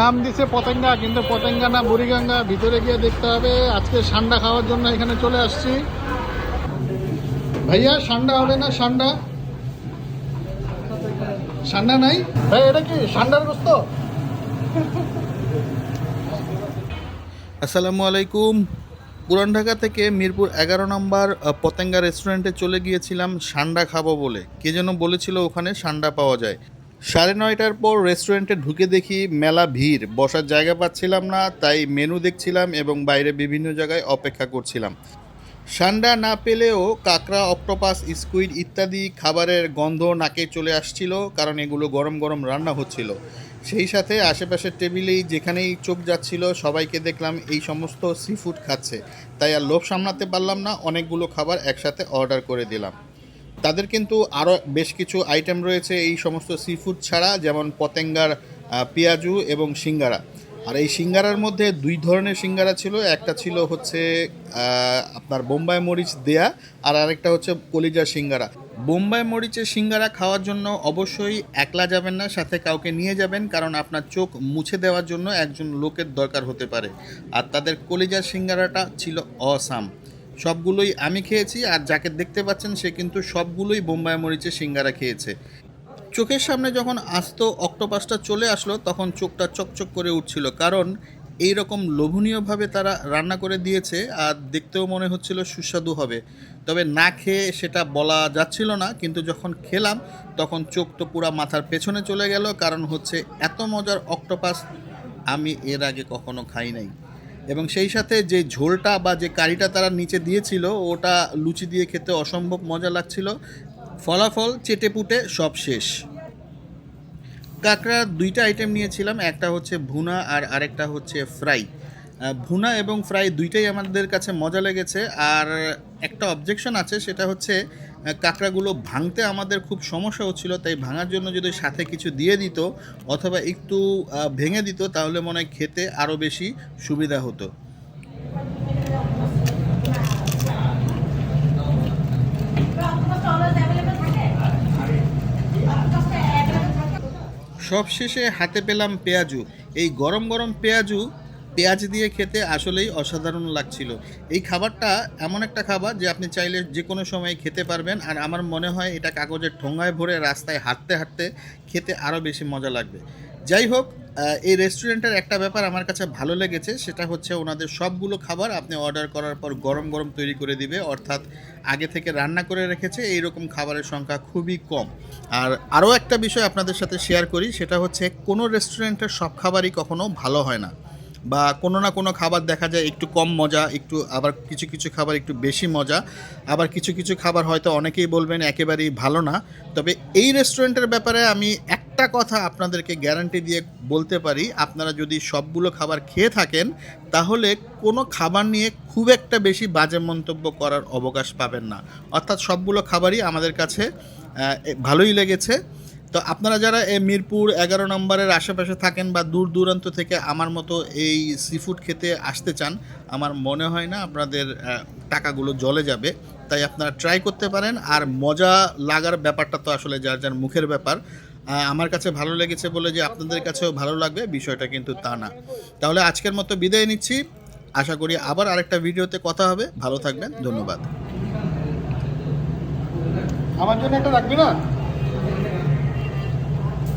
নাম দিছে পতেঙ্গা, কিন্তু পতেঙ্গা না, বুড়িগঙ্গা, ভিতরে গিয়ে দেখতে হবে। আজকে সান্ডা খাওয়ার জন্য এখানে চলে আসছি। ভাইয়া, সান্ডা হবে না সান্ডা? সান্ডা নাই? ভাই, এটা কি সান্ডার গোস্ত? আসসালামু আলাইকুম। পুরান ঢাকা থেকে মিরপুর এগারো নম্বর পতেঙ্গা রেস্টুরেন্টে চলে গিয়েছিলাম সান্ডা খাব বলে। কে যেন বলেছিল ওখানে সান্ডা পাওয়া যায়। সাড়ে নয়টার পর রেস্টুরেন্টে ঢুকে দেখি মেলা ভিড়। বসার জায়গা পাচ্ছিলাম না, তাই মেনু দেখছিলাম এবং বাইরে বিভিন্ন জায়গায় অপেক্ষা করছিলাম। সান্ডা না পেলেও কাঁকড়া অক্টোপাস স্কুইড ইত্যাদি খাবারের গন্ধ নাকে চলে আসছিল কারণ এগুলো গরম গরম রান্না হচ্ছিল। সেই সাথে আশেপাশের টেবিলেই যেখানেই চোখ যাচ্ছিল সবাইকে দেখলাম এই সমস্ত সি ফুড খাচ্ছে। তাই আর লোভ সামলাতে পারলাম না, অনেকগুলো খাবার একসাথে অর্ডার করে দিলাম। তাদের কিন্তু আরও বেশ কিছু আইটেম রয়েছে এই সমস্ত সি ফুড ছাড়া, যেমন পতেঙ্গার পেঁয়াজু এবং সিঙ্গারা। আর এই সিঙ্গারার মধ্যে দুই ধরনের সিঙ্গারা ছিল। একটা ছিল হচ্ছে আপনার বোম্বাই মরিচ দেয়া আর আরেকটা হচ্ছে কলিজা সিঙ্গারা। বোম্বাই মরিচের সিঙ্গারা খাওয়ার জন্য অবশ্যই একলা যাবেন না, সাথে কাউকে নিয়ে যাবেন, কারণ আপনার চোখ মুছে দেওয়ার জন্য একজন লোকের দরকার হতে পারে। আর তাদের কলিজা সিঙ্গারাটা ছিল অসাম সবগুলোই আমি খেয়েছি আর যাকে দেখতে পাচ্ছেন সে কিন্তু সবগুলোই বোম্বাই মরিচের সিঙ্গারা খেয়েছে। চোখের সামনে যখন আস্ত অক্টোপাসটা চলে আসলো, তখন চোখটা চকচক করে উঠছিল কারণ এই রকম লোভনীয়ভাবে তারা রান্না করে দিয়েছে আর দেখতেও মনে হচ্ছিল সুস্বাদু হবে। তবে না খেয়ে সেটা বলা যাচ্ছিল না, কিন্তু যখন খেলাম, তখন চোখ তো পুরা মাথার পেছনে চলে গেল। কারণ হচ্ছে এত মজার অক্টোপাস আমি এর আগে কখনো খাই নাই। এবং সেই সাথে যে ঝোলটা বা যে কারিটা তারা নিচে দিয়েছিল, ওটা লুচি দিয়ে খেতে অসম্ভব মজা লাগছিল। ফলাফল চেটেপুটে সব শেষ। কাঁকড়ার দুইটা আইটেম নিয়েছিলাম, একটা হচ্ছে ভুনা আর আরেকটা হচ্ছে ফ্রাই ভুনা এবং ফ্রাই দুইটাই আমাদের কাছে মজা লেগেছে। আর একটা অবজেকশন আছে, সেটা হচ্ছে কাঁকড়াগুলো ভাঙতে আমাদের খুব সমস্যা হচ্ছিল, তাই ভাঙার জন্য যদি সাথে কিছু দিয়ে দিত অথবা একটু ভেঙে দিত, তাহলে মনে হয় খেতে আরও বেশি সুবিধা হতো। সবশেষে হাতে পেলাম পেঁয়াজু। এই গরম গরম পেঁয়াজু পেঁয়াজ দিয়ে খেতে আসলেই অসাধারণ লাগছিল। এই খাবারটা এমন একটা খাবার যে আপনি চাইলে যে কোনো সময় খেতে পারবেন আর আমার মনে হয় এটা কাগজের ঠোঙায় ভরে রাস্তায় হাঁটতে হাঁটতে খেতে আরও বেশি মজা লাগবে। যাই হোক এই রেস্টুরেন্টের একটা ব্যাপার আমার কাছে ভালো লেগেছে, সেটা হচ্ছে ওনাদের সবগুলো খাবার আপনি অর্ডার করার পর গরম গরম তৈরি করে দিবে, অর্থাৎ আগে থেকে রান্না করে রেখেছে এই রকম খাবারের সংখ্যা খুবই কম। আর আরও একটা বিষয় আপনাদের সাথে শেয়ার করি, সেটা হচ্ছে কোনো রেস্টুরেন্টের সব খাবারই কখনো ভালো হয় না। বা কোনো না কোনো খাবার দেখা যায় একটু কম মজা, একটু আবার কিছু কিছু খাবার একটু বেশি মজা। আবার কিছু কিছু খাবার হয়তো অনেকেই বলবেন একেবারেই ভালো না। তবে এই রেস্টুরেন্টের ব্যাপারে আমি একটা কথা আপনাদেরকে গ্যারান্টি দিয়ে বলতে পারি, আপনারা যদি সবগুলো খাবার খেয়ে থাকেন, তাহলে কোনো খাবার নিয়ে খুব একটা বেশি বাজে মন্তব্য করার অবকাশ পাবেন না। অর্থাৎ সবগুলো খাবারই আমাদের কাছে ভালোই লেগেছে। তো আপনারা যারা এই মিরপুর এগারো নম্বরের আশেপাশে থাকেন বা দূর দূরান্ত থেকে আমার মতো এই সি ফুড খেতে আসতে চান, আমার মনে হয় না আপনাদের টাকাগুলো জলে যাবে। তাই আপনারা ট্রাই করতে পারেন। আর মজা লাগার ব্যাপারটা তো আসলে যার যার মুখের ব্যাপার। আমার কাছে ভালো লেগেছে বলে যে আপনাদের কাছেও ভালো লাগবে, বিষয়টা কিন্তু তা না। তাহলে আজকের মতো বিদায় নিচ্ছি। আশা করি আবার আরেকটা ভিডিওতে কথা হবে। ভালো থাকবেন। ধন্যবাদ। আমার জন্য একটা রাখবি না?